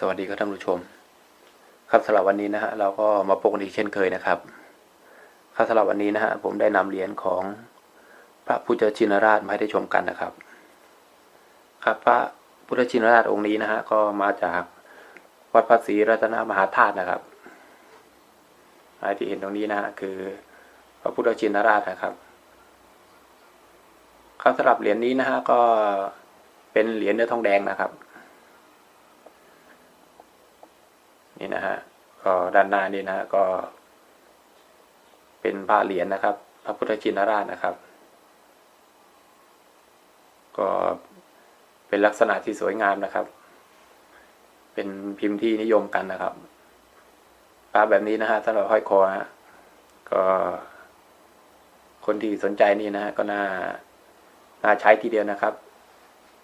สวัสดีครับท่านผู้ชม ครับสำหรับวันนี้นะฮะเราก็มาพบกันอีกเช่นเคยนะครับ ครับสำหรับวันนี้นะฮะผมได้นำเหรียญของพระพุทธชินราชมาให้ได้ชมกันนะครับ ครับพระพุทธชินราชองค์นี้นะฮะก็มาจากวัดพระศรีรัตนมหาธาตุนะครับไอ้ที่เห็นตรงนี้นะฮะคือพระพุทธชินราชนะครับ ครับสำหรับเหรียญนี้นะฮะก็เป็นเหรียญเนื้อทองแดงนะครับ นี่นะฮะก็ด้านหน้านี่นะก็ เป็นพระเหรียญนะครับ พระพุทธชินราชนะครับ ก็เป็นลักษณะที่สวยงามนะครับ เป็นพิมพ์ที่นิยมกันนะครับพระแบบนี้นะฮะสำหรับห้อยคอฮะก็คนที่สนใจนี่นะฮะก็น่าน่าใช้ทีเดียวนะครับ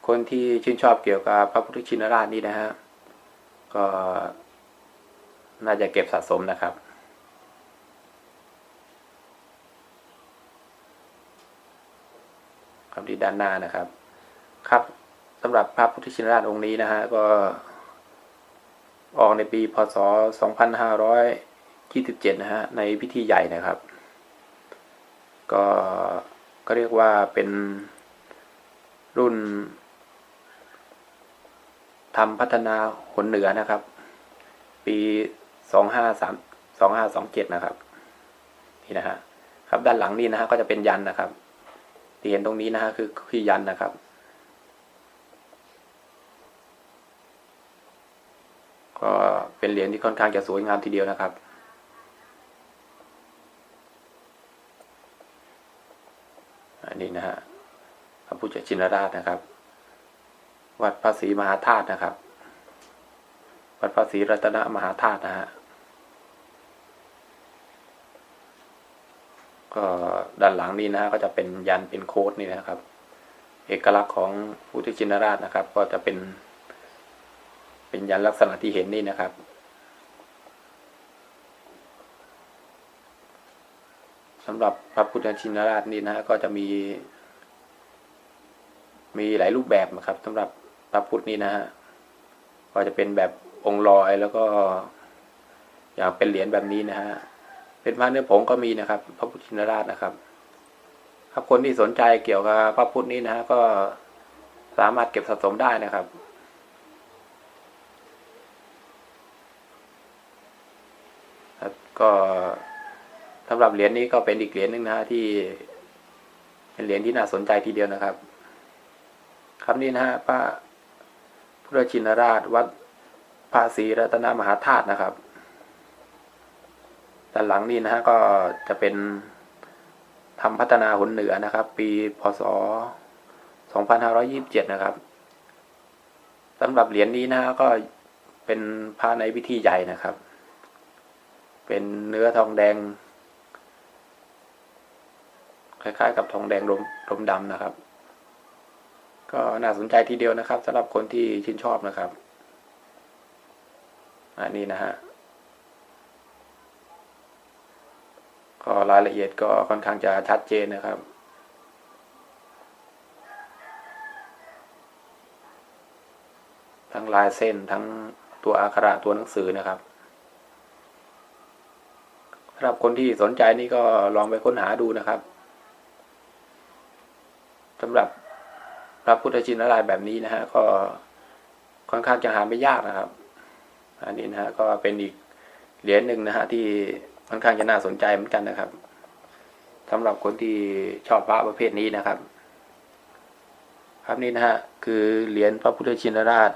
คนที่ชื่นชอบเกี่ยวกับพระพุทธชินราชนี่นะฮะก็ น่าจะเก็บสะสมนะครับ ครับที่ด้านหน้านะครับ ครับสำหรับพระพุทธชินราชองค์นี้นะฮะก็ ออกในปีพศ 2527 นะฮะในพิธีใหญ่นะครับ ก็ก็เรียกว่าเป็นรุ่นทำพัฒนาหนเหนือนะครับ ปี สองห้าสามสองห้าสองเจ็ดนะครับ นี่นะฮะครับด้านหลังนี่นะฮะก็จะเป็นยันนะครับที่เห็นตรงนี้นะฮะคือคือยันนะครับ ก็เป็นเหรียญที่ค่อนข้างจะสวยงามทีเดียวนะครับอันนี้นะฮะพระพุทธชินราชนะครับ วัดพระศรีมหาธาตุนะครับ วัดพระศรีรัตนมหาธาตุนะฮะก็ด้านหลังนี้นะฮะก็จะเป็นยันเป็นโค้ดนี่นะครับ เอกลักษณ์ของพุทธชินราชนะครับ ก็จะเป็น เป็นยันลักษณะที่เห็นนี่นะครับสำหรับพระพุทธชินราชนี่นะฮะก็จะมี มีหลายรูปแบบนะครับสำหรับพระพุทธนี่นะฮะก็จะเป็นแบบ องค์ลอยแล้วก็อย่างเป็นเหรียญแบบนี้นะฮะเป็นพระเนื้อผงก็มีนะครับ พระพุทธชินราชนะครับ ครับคนที่สนใจเกี่ยวกับพระพุทธนี้นะฮะก็สามารถเก็บสะสมได้นะครับก็สำหรับเหรียญนี้ก็เป็นอีกเหรียญหนึ่งนะฮะที่ เป็นเหรียญที่น่าสนใจทีเดียวนะครับ ครับนี่นะฮะพระพุทธชินราชวัด พระศรีรัตนมหาธาตุนะครับด้านหลังนี่นะฮะก็จะเป็นทำพัฒนาหนเหนือนะครับ ปีพศ 2527 นะครับสำหรับเหรียญนี้นะฮะก็เป็นพระในพิธีใหญ่นะครับ เป็นเนื้อทองแดง คล้ายๆ กับทองแดงลมลมดำนะครับ ก็น่าสนใจทีเดียวนะครับสำหรับคนที่ชื่นชอบนะครับ อันนี้นะฮะก็รายละเอียดก็ค่อนข้างจะชัดเจนนะครับ ทั้งลายเส้นทั้งตัวอักขระตัวหนังสือนะครับสำหรับคนที่สนใจนี่ก็ลองไปค้นหาดูนะครับสำหรับพระพุทธชินราชแบบนี้นะฮะก็ค่อนข้างจะหาไม่ยากนะครับ อันนี้นะฮะก็เป็นอีกเหรียญหนึ่งนะฮะที่ค่อนข้างจะน่าสนใจเหมือนกันนะครับสำหรับคนที่ชอบพระประเภทนี้นะครับ ครับนี่นะฮะคือเหรียญพระพุทธชินราช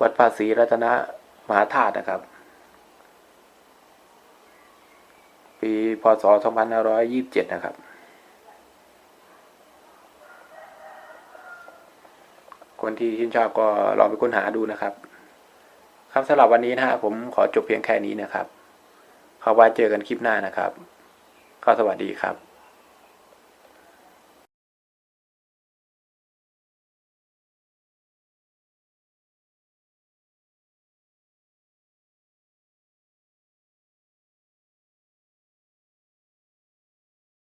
วัดภาษีรัตนมหาธาตุนะครับ ปีพศ2527 นะครับคนที่ชื่นชอบก็ลองไปค้นหาดูนะครับ ครับสำหรับวันนี้นะฮะผมขอจบเพียงแค่นี้นะครับขอไว้เจอกันคลิปหน้านะครับ ก็สวัสดีครับ